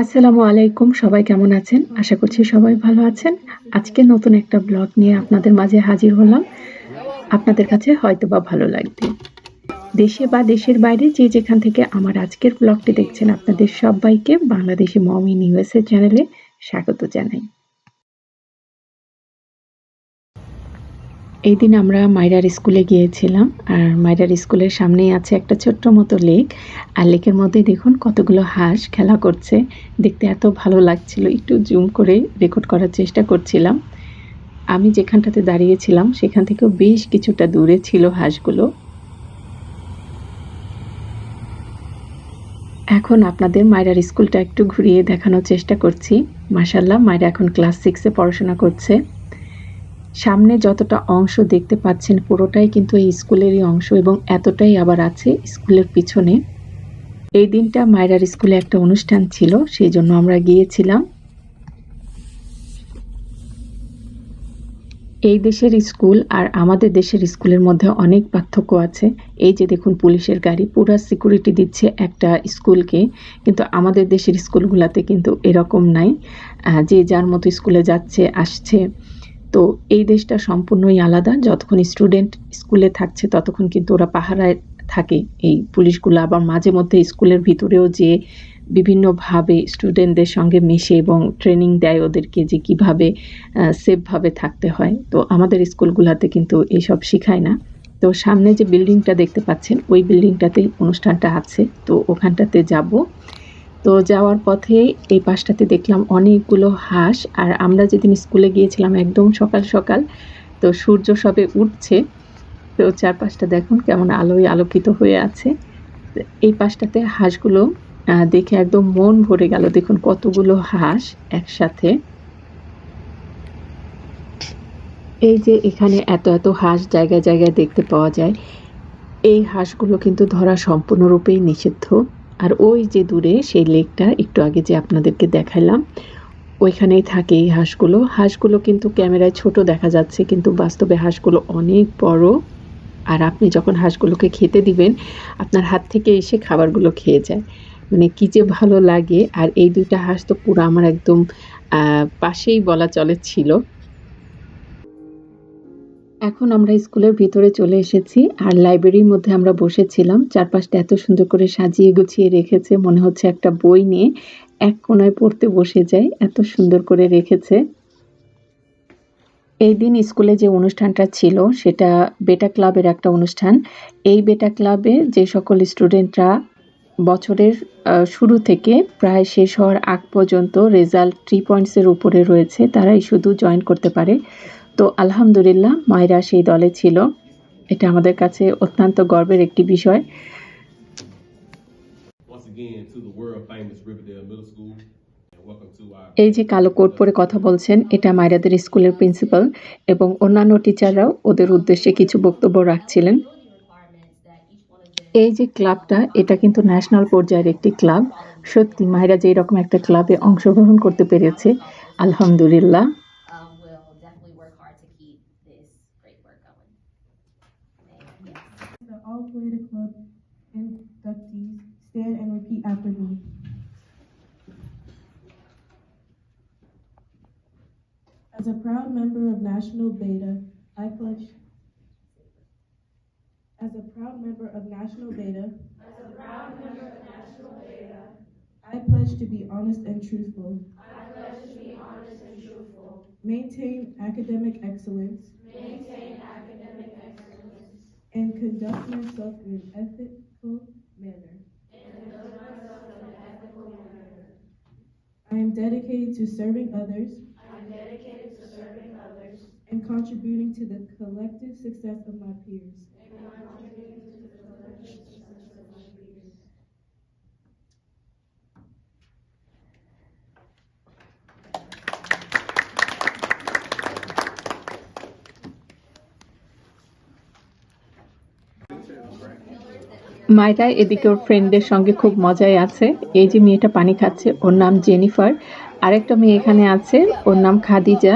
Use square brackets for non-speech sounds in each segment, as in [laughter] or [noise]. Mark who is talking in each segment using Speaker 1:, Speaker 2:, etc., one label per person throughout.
Speaker 1: আসসালামু আলাইকুম। সবাই কেমন আছেন? আশা করছি সবাই ভালো আছেন। আজকে নতুন একটা ব্লগ নিয়ে আপনাদের মাঝে হাজির হলাম। আপনাদের কাছে হয়তো বা ভালো লাগবে। দেশে বা দেশের বাইরে যে যেখান থেকে আমার আজকের ব্লগটি দেখছেন, আপনাদের সবাইকে বাংলাদেশি মম ইন ইউএসএ চ্যানেলে স্বাগত জানাই। এইদিন আমরা মাইরার স্কুলে গিয়েছিলাম। আর মাইরার স্কুলের সামনেই আছে একটা ছোট্ট মতো লেক। আর লেকের মধ্যে দেখুন কতগুলো হাঁস খেলা করছে। দেখতে এত ভালো লাগছিল। একটু জুম করে রেকর্ড করার চেষ্টা করছিলাম। আমি যেখানটাতে দাঁড়িয়েছিলাম সেখান থেকেও বেশ কিছুটা দূরে ছিল হাঁসগুলো। এখন আপনাদের মায়রার স্কুলটা একটু ঘুরিয়ে দেখানোর চেষ্টা করছি। মাশাআল্লাহ মায়রা এখন ক্লাস সিক্সে পড়াশোনা করছে। সামনে যতটা অংশ দেখতে পাচ্ছেন পুরোটাই কিন্তু এই স্কুলেরই অংশ এবং এতটাই আবার আছে স্কুলের পিছনে। এই দিনটা মায়রার স্কুলে একটা অনুষ্ঠান ছিল সেই জন্য আমরা গিয়েছিলাম। এই দেশের স্কুল আর আমাদের দেশের স্কুলের মধ্যে অনেক পার্থক্য আছে। এই যে দেখুন পুলিশের গাড়ি পুরা সিকিউরিটি দিচ্ছে একটা স্কুলকে। কিন্তু আমাদের দেশের স্কুলগুলোতে কিন্তু এরকম নাই। যে যার মতো স্কুলে যাচ্ছে, আসছে। তো এই দেশটা সম্পূর্ণই আলাদা। যতক্ষণ স্টুডেন্ট স্কুলে থাকছে, ততক্ষণ কিন্তু ওরা পাহারায় থাকে এই পুলিশগুলো। আবার মাঝে মধ্যে স্কুলের ভিতরেও যেয়ে বিভিন্নভাবে স্টুডেন্টদের সঙ্গে মিশে এবং ট্রেনিং দেয় ওদেরকে যে কীভাবে সেফভাবে থাকতে হয়। তো আমাদের স্কুলগুলাতে কিন্তু এসব শেখায় না। তো সামনে যে বিল্ডিংটা দেখতে পাচ্ছেন, ওই বিল্ডিংটাতেই অনুষ্ঠানটা আছে। তো ওখানটাতে যাব। তো যাওয়ার পথে এই পাশটাতে দেখলাম অনেকগুলো হাঁস আর আমরা যেদিন স্কুলে গিয়েছিলাম একদম সকাল, সকাল। তো সূর্য সবে উঠছে। তো চারপাশটা দেখুন কেমন আলোয় আলোকিত হয়ে আছে। এই পাশটাতে হাঁসগুলো দেখে একদম মন ভরে গেল। দেখুন কতগুলো হাঁস একসাথে। এই যে এখানে এত, এত হাঁস জায়গায়, জায়গায় দেখতে পাওয়া যায়। এই হাঁসগুলো কিন্তু ধরা সম্পূর্ণরূপেই নিষিদ্ধ। আর ওই যে দূরে সেই লেকটা একটু আগে যে আপনাদেরকে দেখালাম ওইখানেই থাকে এই হাঁসগুলো। হাঁসগুলো কিন্তু ক্যামেরায় ছোট দেখা যাচ্ছে কিন্তু বাস্তবে হাঁসগুলো অনেক বড়। আর আপনি যখন হাঁসগুলোকে খেতে দিবেন, আপনার হাত থেকে এসে খাবারগুলো খেয়ে যায়। মানে কী যে ভালো লাগে আর এই দুইটা হাঁস তো পুরো আমার একদম পাশেই বলা চলে ছিল। এখন আমরা স্কুলের ভিতরে চলে এসেছি আর লাইব্রেরির মধ্যে আমরা বসেছিলাম। চারপাশটা এত সুন্দর করে সাজিয়ে গুছিয়ে রেখেছে, মনে হচ্ছে একটা বই নিয়ে এক কোণায় পড়তে বসে যাই। এত সুন্দর করে রেখেছে। এই দিন স্কুলে যে অনুষ্ঠানটা ছিল, সেটা বেটা ক্লাবের একটা অনুষ্ঠান। এই বেটা ক্লাবে যে সকল স্টুডেন্টরা বছরের শুরু থেকে প্রায় শেষ হওয়ার আগ পর্যন্ত রেজাল্ট থ্রি পয়েন্টসের উপরে রয়েছে, তারাই শুধু জয়েন করতে পারে। তো আলহামদুলিল্লাহ মায়েরা সেই দলে ছিল। এটা আমাদের কাছে অত্যন্ত গর্বের একটি বিষয়। এই যে কালো কোট পরে কথা বলছেন এটা মায়রাদের স্কুলের প্রিন্সিপাল এবং অন্যান্য টিচাররাও ওদের উদ্দেশ্যে কিছু বক্তব্য রাখছিলেন। এই যে ক্লাবটা এটা কিন্তু ন্যাশনাল পর্যায়ের একটি ক্লাব। সত্যি মায়েরা যে এরকম একটা ক্লাবে অংশগ্রহণ করতে পেরেছে আলহামদুলিল্লাহ।
Speaker 2: Stand and repeat after me. As a proud member of National Beta, I pledge. As a proud member of National Beta. As a proud member of National Beta. I pledge to be honest and truthful. I pledge to be honest and truthful. Maintain academic excellence. Maintain academic excellence. And conduct myself in an ethical manner. I am dedicated to serving others. I am dedicated to serving others. And contributing to the collective success of my peers.
Speaker 1: মায়রা এদিকে ওর ফ্রেন্ডদের সঙ্গে খুব মজায় আছে। এই যে মেয়েটা পানি খাচ্ছে, ওর নাম জেনিফার। আরেকটা মেয়ে এখানে আছে, ওর নাম খাদিজা।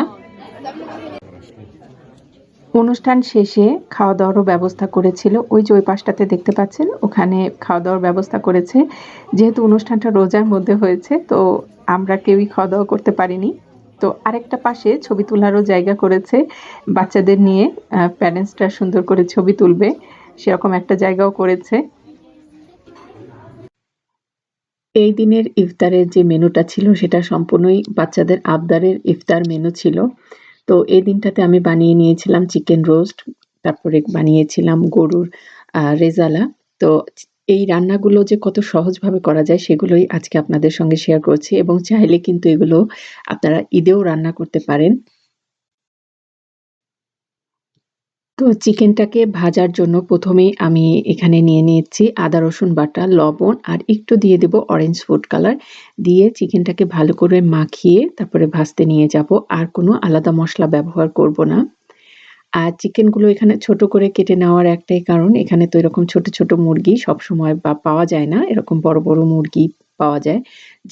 Speaker 1: অনুষ্ঠান শেষে খাওয়া দাওয়ারও ব্যবস্থা করেছিল ওই যে ওই পাশটাতে দেখতে পাচ্ছেন, ওখানে খাওয়া দাওয়ার ব্যবস্থা করেছে যেহেতু অনুষ্ঠানটা রোজার মধ্যে হয়েছে, তো আমরা কেউই খাওয়া দাওয়া করতে পারিনি তো আরেকটা পাশে ছবি তোলারও জায়গা করেছে বাচ্চাদের নিয়ে প্যারেন্টসরা সুন্দর করে ছবি তুলবে সেরকম একটা জায়গাও করেছে এই দিনের ইফতারের যে মেনুটা ছিল, সেটা সম্পূর্ণই বাচ্চাদের আবদারের ইফতার মেনু ছিল। তো এই দিনটাতে আমি বানিয়ে নিয়েছিলাম চিকেন রোস্ট, তারপরে বানিয়েছিলাম গরুর রেজালা। তো এই রান্নাগুলো যে কত সহজভাবে করা যায়, সেগুলোই আজকে আপনাদের সঙ্গে শেয়ার করছি এবং চাইলে কিন্তু এগুলো আপনারা ঈদেও রান্না করতে পারেন। তো চিকেনটাকে ভাজার জন্য প্রথমেই আমি এখানে নিয়ে নিয়েছি আদা, রসুন বাটা, লবণ আর একটু দিয়ে দেব অরেঞ্জ ফুড কালার দিয়ে চিকেনটাকে ভালো করে মাখিয়ে তারপরে ভাজতে নিয়ে যাব। আর কোনো আলাদা মশলা ব্যবহার করব না। আর চিকেনগুলো এখানে ছোট করে কেটে নেওয়ার একটাই কারণ, এখানে তো এরকম ছোট ছোট মুরগি সবসময় বা পাওয়া যায় না, এরকম বড় বড় মুরগি পাওয়া যায়।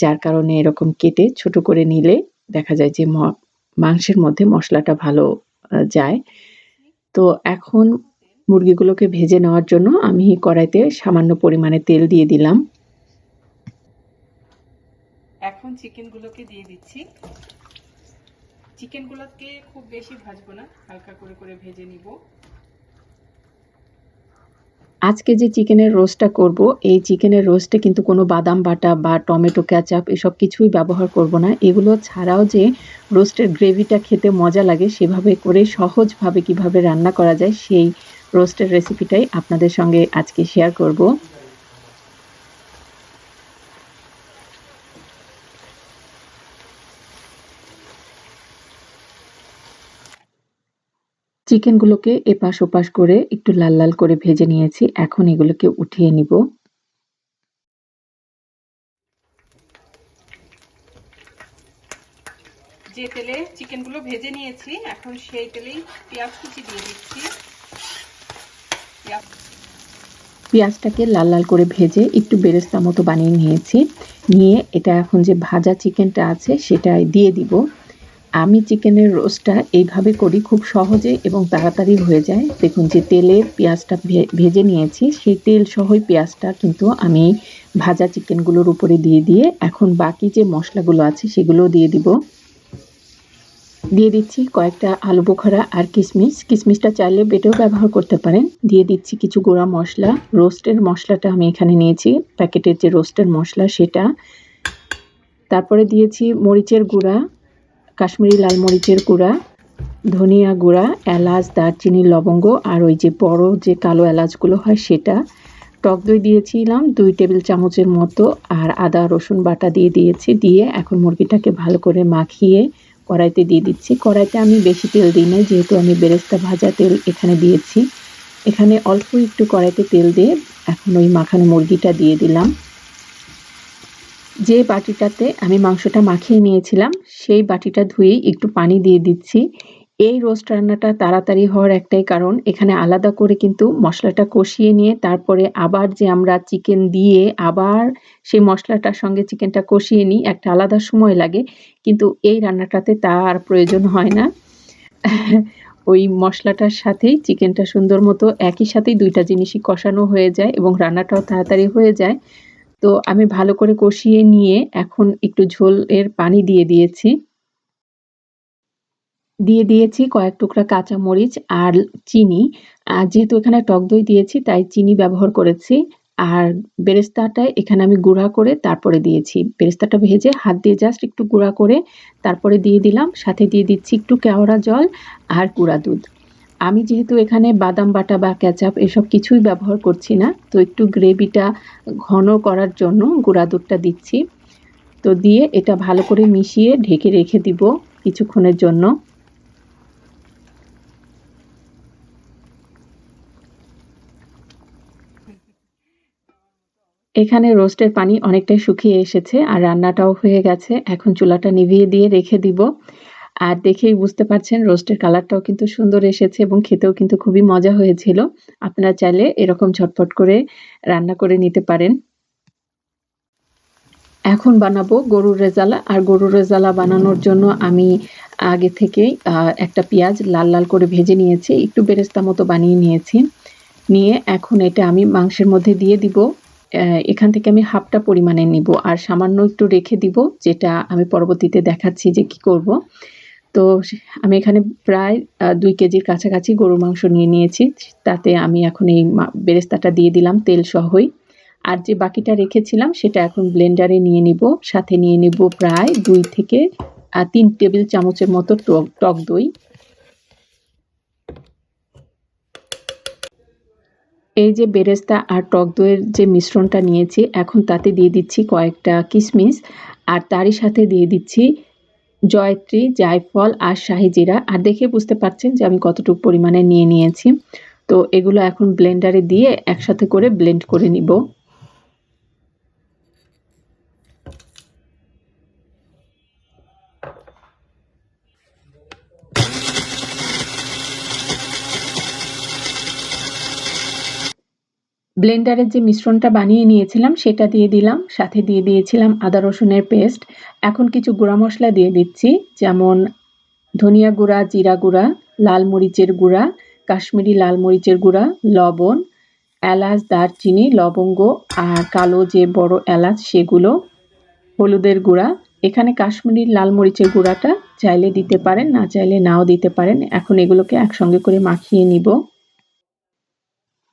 Speaker 1: যার কারণে এরকম কেটে ছোট করে নিলে দেখা যায় যে মাংসের মধ্যে মশলাটা ভালো যায়। তো এখন মুরগিগুলোকে ভেজে নেওয়ার জন্য আমি কড়াইতে সামান্য পরিমাণে তেল দিয়ে দিলাম।
Speaker 3: এখন চিকেনগুলোকে দিয়ে দিচ্ছি। চিকেনগুলোকে খুব বেশি ভাজবো না, হালকা করে করে ভেজে নিব।
Speaker 1: আজকে যে চিকেনের রোস্টটা করব, এই চিকেনের রোস্টে কিন্তু কোনো বাদাম বাটা বা টমেটো ক্যাচাপ এসব কিছুই ব্যবহার করব না। এগুলো ছাড়াও যে রোস্টের গ্রেভিটা খেতে মজা লাগে, সেভাবে করে সহজভাবে কীভাবে রান্না করা যায়, সেই রোস্টের রেসিপিটাই আপনাদের সঙ্গে আজকে শেয়ার করব। চিকেনগুলোকে এপাশ ওপাশ করে একটু লাল লাল করে ভেজে নিয়েছি। এখন এগুলোকে উঠিয়ে নিব।
Speaker 3: যে তেলে চিকেনগুলো ভেজে নিয়েছি এখন সেই তেলেই পেঁয়াজ কুচি দিয়ে দিচ্ছি। পেঁয়াজ
Speaker 1: পেঁয়াজটাকে লাল লাল করে ভেজে একটু বেরেস্তা মতো বানিয়ে নিয়েছি। নিয়ে এটা এখন যে ভাজা চিকেনটা আছে সেটা দিয়ে দিব। আমি চিকেনের রোস্টটা এইভাবে করি খুব সহজে এবং তাড়াতাড়ি হয়ে যায়। দেখুন যে তেলে পেঁয়াজটা ভেজে নিয়েছি, সেই তেল সহই পেঁয়াজটা কিন্তু আমি ভাজা চিকেনগুলোর উপরে দিয়ে দিয়ে এখন বাকি যে মশলাগুলো আছে সেগুলোও দিয়ে দিব। দিয়ে দিচ্ছি কয়েকটা আলু বোখরা আর কিশমিশ কিশমিশটা চাইলে বেটেও ব্যবহার করতে পারেন। দিয়ে দিচ্ছি কিছু গুঁড়া মশলা। রোস্টের মশলাটা আমি এখানে নিয়েছি, প্যাকেটের যে রোস্টের মশলা সেটা। তারপরে দিয়েছি মরিচের গুঁড়া। কাশ্মীরি লাল মরিচের গুঁড়া, ধনিয়া গুঁড়া, এলাচ, দারচিনি, লবঙ্গ আর ওই যে বড় যে কালো এলাচগুলো হয় সেটা। টক দই দিয়েছিলাম দুই টেবিল চামচের মতো আর আদা, রসুন বাটা দিয়ে দিয়েছি। দিয়ে এখন মুরগিটাকে ভালো করে মাখিয়ে কড়াইতে দিয়ে দিচ্ছি। কড়াইতে আমি বেশি তেল দিই না যেহেতু আমি বেরেস্তা ভাজা তেল এখানে দিয়েছি। এখানে অল্প একটু কড়াইতে তেল দিয়ে এখন ওই মাখানো মুরগিটা দিয়ে দিলাম। যে বাটিটাতে আমি মাংসটা মাখিয়ে নিয়েছিলাম, সেই বাটিটা ধুয়েই একটু পানি দিয়ে দিচ্ছি। এই রোস্ট রান্নাটা তাড়াতাড়ি হওয়ার একটাই কারণ, এখানে আলাদা করে কিন্তু মশলাটা কষিয়ে নিয়ে তারপরে আবার যে আমরা চিকেন দিয়ে আবার সেই মশলাটার সঙ্গে চিকেনটা কষিয়ে নিই, একটা আলাদা সময় লাগে। কিন্তু এই রান্নাটাতে তার প্রয়োজন হয় না। [laughs] ওই মশলাটার সাথেই চিকেনটা সুন্দর মতো একই সাথেই দুইটা জিনিসই কষানো হয়ে যায় এবং রান্নাটাও তাড়াতাড়ি হয়ে যায়। তো আমি ভালো করে কষিয়ে নিয়ে এখন একটু ঝোলের পানি দিয়ে দিয়েছি। দিয়ে দিয়েছি কয়েক টুকরা কাঁচামরিচ আর চিনি। আর যেহেতু এখানে টক দই দিয়েছি, তাই চিনি ব্যবহার করেছি। আর বেরেস্তাটা এখানে আমি গুঁড়া করে তারপরে দিয়েছি। বেরেস্তাটা ভেজে হাত দিয়ে জাস্ট একটু গুঁড়া করে তারপরে দিয়ে দিলাম। সাথে দিয়ে দিচ্ছি একটু কেওড়া জল আর গুঁড়া দুধ। আমি যেহেতু এখানে বাদাম, বাটা বা ক্যাচাপ এসব কিছুই ব্যবহার করছি না, তো একটু গ্রেভিটা ঘন করার জন্য গুঁড়া দুধটা দিচ্ছি। তো দিয়ে এটা ভালো করে মিশিয়ে ঢেকে রেখে দিব কিছুক্ষণের জন্য। এখানে রোস্টের পানি অনেকটাই শুকিয়ে এসেছে আর রান্নাটাও হয়ে গেছে। এখন চুলাটা নিভিয়ে দিয়ে রেখে দিব। আর দেখেই বুঝতে পারছেন রোস্টের কালারটাও কিন্তু সুন্দর এসেছে এবং খেতেও কিন্তু খুবই মজা হয়েছিল। আপনারা চাইলে এরকম ঝটপট করে রান্না করে নিতে পারেন। এখন বানাবো গরুর রেজালা। আর গরুর রেজালা বানানোর জন্য আমি আগে থেকেই একটা পেঁয়াজ লাল লাল করে ভেজে নিয়েছি। একটু বেরেস্তা মতো বানিয়ে নিয়েছি। নিয়ে এখন এটা আমি মাংসের মধ্যে দিয়ে দিব। এখান থেকে আমি হাফটা পরিমাণে নিব। আর সামান্য একটু রেখে দিব, যেটা আমি পরবর্তীতে দেখাচ্ছি যে কি করব। তো আমি এখানে প্রায় দুই কেজির কাছাকাছি গরুর মাংস নিয়ে নিয়েছি। তাতে আমি এখন এই বেরেস্তাটা দিয়ে দিলাম তেল সহই। আর যে বাকিটা রেখেছিলাম, সেটা এখন ব্লেন্ডারে নিয়ে নিব। সাথে নিয়ে নিব প্রায় দুই থেকে তিন টেবিল চামচের মতো টক টক দই। এই যে বেরেস্তা আর টক দইয়ের যে মিশ্রণটা নিয়েছি, এখন তাতে দিয়ে দিচ্ছি কয়েকটা কিশমিশ আর তারই সাথে দিয়ে দিচ্ছি জয়ত্রী, জায়ফল আর শাহিজিরা। আর দেখে বুঝতে পারছেন যে আমি কতটুকু পরিমাণে নিয়ে নিয়েছি। তো এগুলো এখন ব্লেন্ডারে দিয়ে একসাথে করে ব্লেন্ড করে নিব। ব্লেন্ডারের যে মিশ্রণটা বানিয়ে নিয়েছিলাম, সেটা দিয়ে দিলাম, সাথে দিয়ে দিয়েছিলাম আদা রসুনের পেস্ট। এখন কিছু গুঁড়া মশলা দিয়ে দিচ্ছি, যেমন ধনিয়া গুঁড়া, জিরা গুঁড়া, লাল মরিচের গুঁড়া, কাশ্মীরি লাল মরিচের গুঁড়া, লবণ, এলাচ, দারচিনি, লবঙ্গ আর কালো যে বড় এলাচ, সেগুলো, হলুদের গুঁড়া। এখানে কাশ্মীরি লাল মরিচের গুঁড়াটা চাইলে দিতে পারেন, না চাইলে নাও দিতে পারেন। এখন এগুলোকে একসঙ্গে করে মাখিয়ে নিব।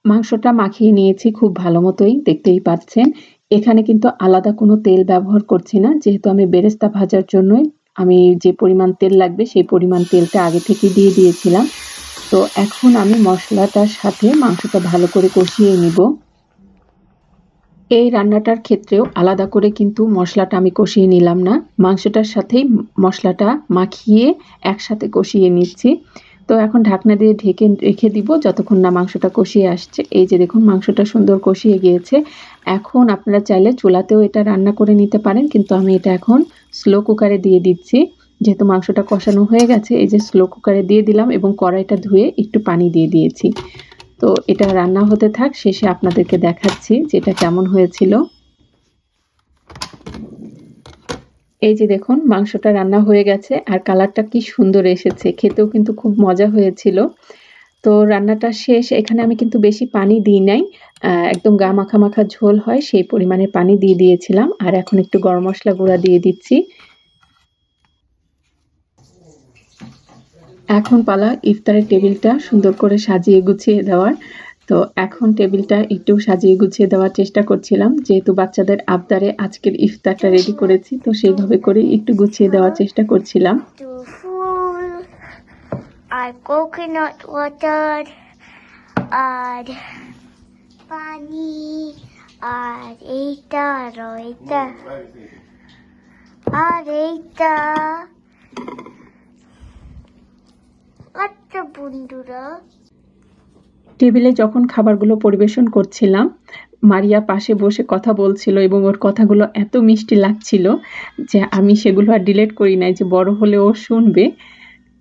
Speaker 1: মাংসটা মাখিয়ে নিয়েছি খুব ভালো মতোই, দেখতেই পাচ্ছেন। এখানে কিন্তু আলাদা কোনো তেল ব্যবহার করছি না, যেহেতু আমি বেরেস্তা ভাজার জন্যই আমি যে পরিমাণ তেল লাগবে সেই পরিমাণ তেলটা আগে থেকে দিয়ে দিয়েছিলাম। তো এখন আমি মশলাটার সাথে মাংসটা ভালো করে কষিয়ে নিব। এই রান্নাটার ক্ষেত্রেও আলাদা করে কিন্তু মশলাটা আমি কষিয়ে নিলাম না। মাংসটার সাথেই মশলাটা মাখিয়ে একসাথে কষিয়ে নিচ্ছি। তো এখন ঢাকনা দিয়ে ঢেকে রেখে দিব যতক্ষণ না মাংসটা কষিয়ে আসছে। এই যে দেখুন মাংসটা সুন্দর কষিয়ে গিয়েছে। এখন আপনারা চাইলে চুলাতেও এটা রান্না করে নিতে পারেন, কিন্তু আমি এটা এখন স্লো কুকারে দিয়ে দিচ্ছি। যেহেতু মাংসটা কষানো হয়ে গেছে, এই যে স্লো কুকারে দিয়ে দিলাম এবং কড়াইটা ধুয়ে একটু পানি দিয়ে দিয়েছি। তো এটা রান্না হতে থাক, শেষে আপনাদেরকে দেখাচ্ছি যে এটা কেমন হয়েছিল। এই যে দেখুন, মাংসটা রান্না হয়ে গেছে আর কালারটা কি সুন্দর এসেছে। খেতেও কিন্তু খুব মজা হয়েছিল। তো রান্নাটা শেষ। এখানে আমি কিন্তু বেশি পানি দিই নাই। একদম গা মাখা মাখা ঝোল হয়, সেই পরিমাণে পানি দিয়ে দিয়েছিলাম। আর এখন একটু গরম মশলা গুঁড়া দিয়ে দিচ্ছি। এখন পালা ইফতারের টেবিলটা সুন্দর করে সাজিয়ে গুছিয়ে দেওয়ার। তো এখন টেবিলটা একটু সাজিয়ে গুছিয়ে দেওয়ার চেষ্টা করছিলাম, যেহেতু বাচ্চাদের আবদারে আজকের ইফতারটা রেডি করেছি, তো সেইভাবে করে একটু গুছিয়ে দেওয়ার চেষ্টা করছিলাম।
Speaker 4: আর coconut water, আর পানি, আর এইটা আর এইটা আর এইটা। আচ্ছা বন্ধুরা
Speaker 1: টেবিলে যখন খাবারগুলো পরিবেশন করছিলাম, মারিয়া পাশে বসে কথা বলছিল এবং ওর কথাগুলো এত মিষ্টি লাগছিল যে আমি সেগুলো আর ডিলেট করি নাই যে বড় হলে ও শুনবে।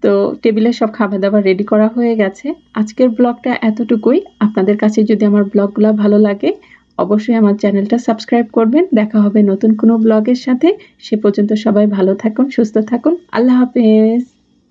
Speaker 1: তো টেবিলে সব খাবার দাবার রেডি করা হয়ে গেছে। আজকের ব্লগটা এতটুকুই। আপনাদের কাছে যদি আমার ব্লগগুলো ভালো লাগে, অবশ্যই আমার চ্যানেলটা সাবস্ক্রাইব করবেন। দেখা হবে নতুন কোনো ব্লগের সাথে। সে পর্যন্ত সবাই ভালো থাকুন, সুস্থ থাকুন। আল্লাহ হাফেজ।